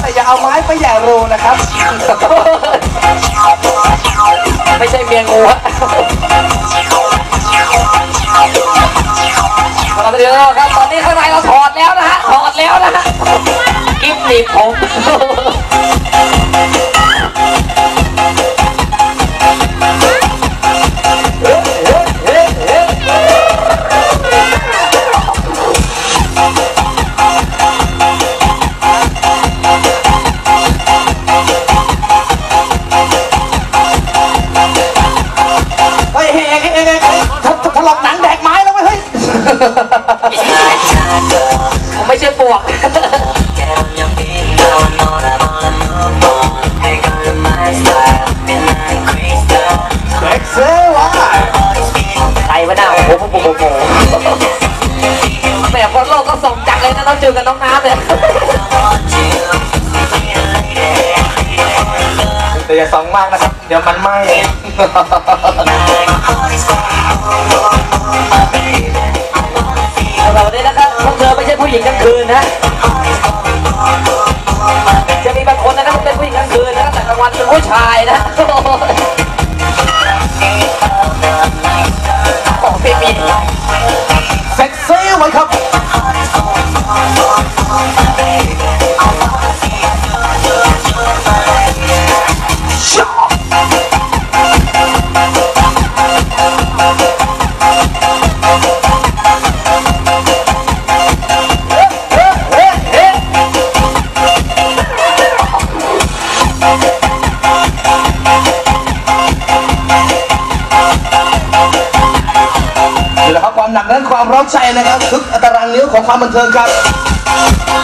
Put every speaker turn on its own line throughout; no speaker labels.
แต่อย่าเอาไม้มาอย่าโร
นะครับ ไม่ใช่เมียงูฮะเราไปดูครับ ตอนนี้ข้างในเราถอดแล้วนะฮะ ถอดแล้วนะฮะ กิ๊บหนีบผม
แล้วไหม
ไม่ใช่ปวก
เอ็กเซลว่ะ
ใครวะหน้าโอ้โหโอ้โหโอ้โหแหมคนโลกก็ส่งจังเลยนะต้องเจอกับน้องน้ำเนี่ย
แต่อย่าสองมากนะครับ เดี๋ยวมันไหม้
รับแต่กลางผู้ชายนะโอ้ไม่มี
เซ็กซี่ไหมครับชอ ความหนักแน่นความร้อนใจนะครับทุกตารางนิ้วของความบันเทิงครับ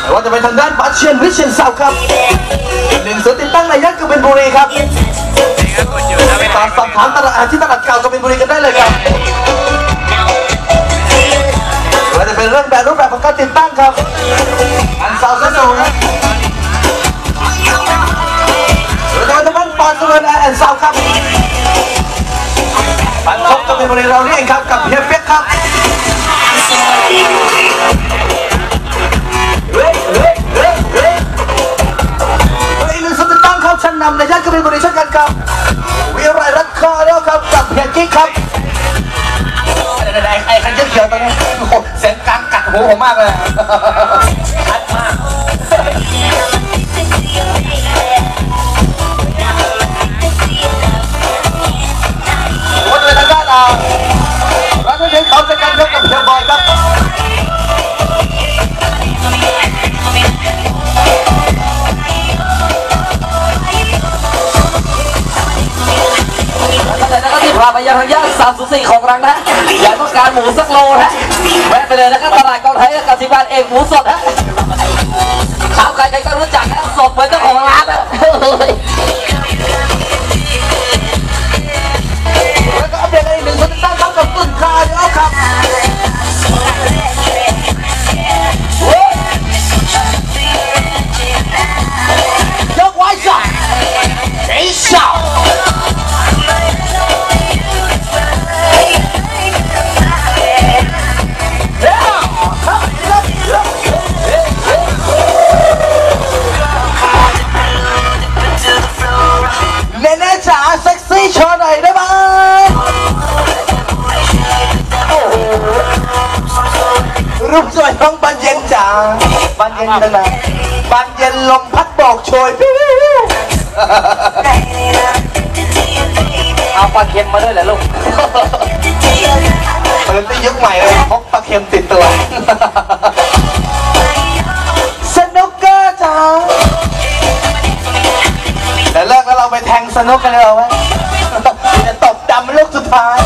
แต่ว่าจะเป็นทางด้านบัตเชียนวิเชียนเซาครับหนึ่งศูนย์ติดตั้งในย่านกบินบุรีครับตามสอบถามตลาดที่ตลาดเก่ากบินบุรีกันได้เลยครับหรือว่าจะเป็นเรื่องแบบรูปแบบของการติดตั้งครับ ครับไอ้ไอ้ไอ้คันเขียวๆตรงนี้เสียงกลางกัดหูผมมากเลยชัดมาก พา
ไปยังทางย่านสามสุสี่ของรังนะอยากต้องการหมูสักโลนะแวะไปเลยนะครับตลาดกองไทยกับสิบานเอกหมูสดฮะถามใครใครก็รู้จักนะสดเหมือน รู
ปสวยของบันเย็นจ๋าบันเย็นนะนะบันเย็นลมพัดบอกโชยปิ้ว
เอาปลาเค็มมาด้วยเหรอลูก
เปิดที่ยุคใหม่เลยพกปลาเค็มติดตัว สนุกเกอร์จ๋าเดี๋ยวเลิกแล้วเราไปแทงสนุกกันเลยเอาไหมจะตบดำลูกสุดท้าย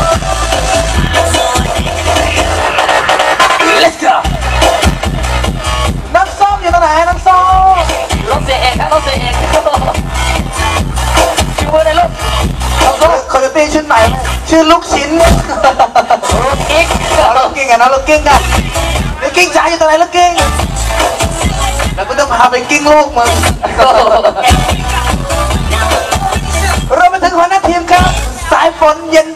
ลูก
คอยตี้ชื่อไหนไหมชื่อลูกชิ้น
ลูกกิ๊ก
เอาลูกกิ้งอะนะลูกกิ้งอะลูกกิ้งจ๋าอยู่ตรงไหนลูกกิ้งแล้วก็ต้องพาไปกิ้งลูกมึงเรามาถึงหัวหน้าทีมครับ สายฝนเย็น